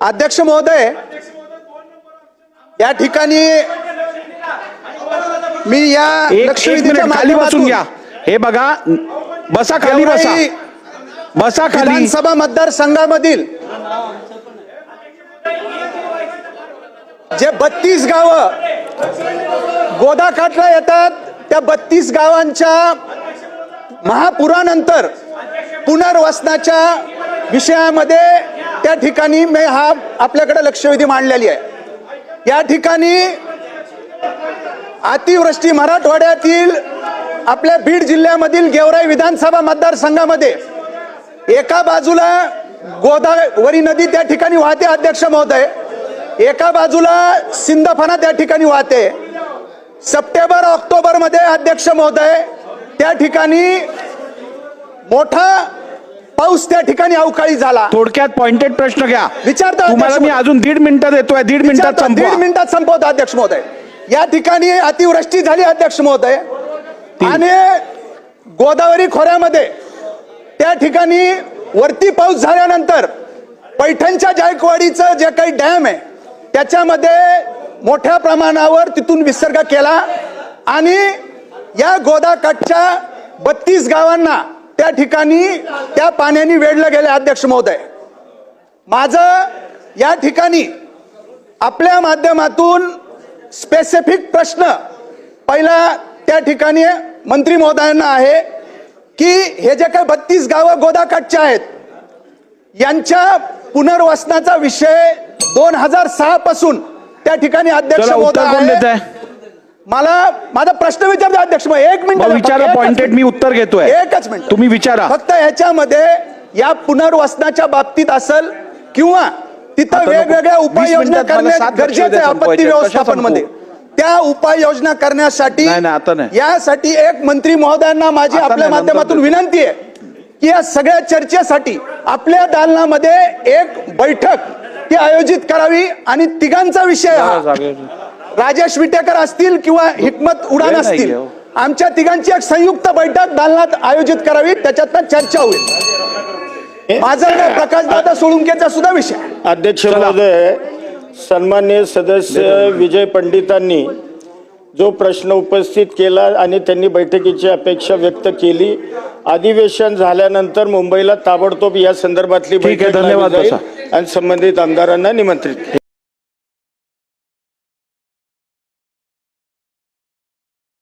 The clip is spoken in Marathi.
अध्यक्ष महोदय या ठिकाणी मी या लक्षवेधीच्या बसून माध्यमातून घ्या. हे बघा बसा खाली बसा. बसा खाली. विधानसभा मतदारसंघामधील जे बत्तीस गावं गोदाकाठला येतात त्या बत्तीस गावांच्या महापुरानंतर पुनर्वसनाच्या विषयामध्ये त्या ठिकाणी मी हा आपल्याकडे लक्षवेधी मांडलेली आहे. या ठिकाणी अतिवृष्टी मराठवाड्यातील आपल्या बीड जिल्ह्यामधील गेवराई विधानसभा मतदारसंघामध्ये एका बाजूला गोदावरी नदी त्या ठिकाणी वाहते अध्यक्ष महोदय. एका बाजूला सिंदफणा त्या ठिकाणी वाहते. सप्टेंबर ऑक्टोबरमध्ये अध्यक्ष महोदय त्या ठिकाणी मोठा पाऊस त्या ठिकाणी अवकाळी झाला. थोडक्यात पॉइंटेड प्रश्न घ्या. विचारतो तुम्हाला मी अजून दीड मिनिटं देतोय दीड मिनिटात दीड मिनिटात संपवतो अध्यक्ष महोदय. या ठिकाणी अतिवृष्टी झाली अध्यक्ष महोदय. आणि गोदावरी खोऱ्यामध्ये त्या ठिकाणी वरती पाऊस झाल्यानंतर पैठणच्या जायकवाडीचं जे काही डॅम आहे त्याच्यामध्ये मोठ्या प्रमाणावर तिथून विसर्ग केला. आणि या गोदाकाठच्या बत्तीस गावांना त्या ठिकाणी त्या पाण्याने वेढलं गेले अध्यक्ष महोदय. माझं या ठिकाणी आपल्या माध्यमातून स्पेसिफिक प्रश्न पहिला त्या ठिकाणी मंत्री महोदयांना आहे की हे जे काही बत्तीस गावं गोदाकाठचे आहेत यांच्या पुनर्वसनाचा विषय दोन हजार सहा पासून त्या ठिकाणी अध्यक्ष महोदय मला माझा प्रश्न विचारतो अध्यक्ष महोदय. एक मिनिट मग विचारा पॉइंटेड मी उत्तर घेतोय एकच मिनिट तुम्ही विचारा फक्त ह्याच्यामध्ये या पुनर्वसनाच्या बाबतीत असेल किंवा तिथं. वेगवेगळ्या उपाययोजना करणे गरजेचं आहे आपत्ती व्यवस्थापन? मध्ये त्या उपाययोजना करण्यासाठी. यासाठी एक मंत्री महोदयांना माझी आपल्या माध्यमातून. विनंती आहे की या सगळ्या चर्चेसाठी आपल्या दालनामध्ये एक बैठक ती आयोजित करावी आणि तिघांचा विषय राजेश विटेकर असतील किंवा हिकमत उडान असतील हो. आमच्या तिघांची एक संयुक्त बैठक दालनात आयोजित करावी त्याच्यातनं चर्चा होईल माझा काय प्रकाशदादा सोळुंकेचा सुद्धा विषय. अध्यक्ष महोदय सन्मान्य सदस्य विजय पंडितांनी जो प्रश्न उपस्थित केला आणि त्यांनी बैठकीची अपेक्षा व्यक्त केली अधिवेशन झाल्यानंतर मुंबईला ताबडतोब या संदर्भातली ठीक आहे, बैठक धन्यवाद, आणि संबंधित आमदारांना निमंत्रित केलं.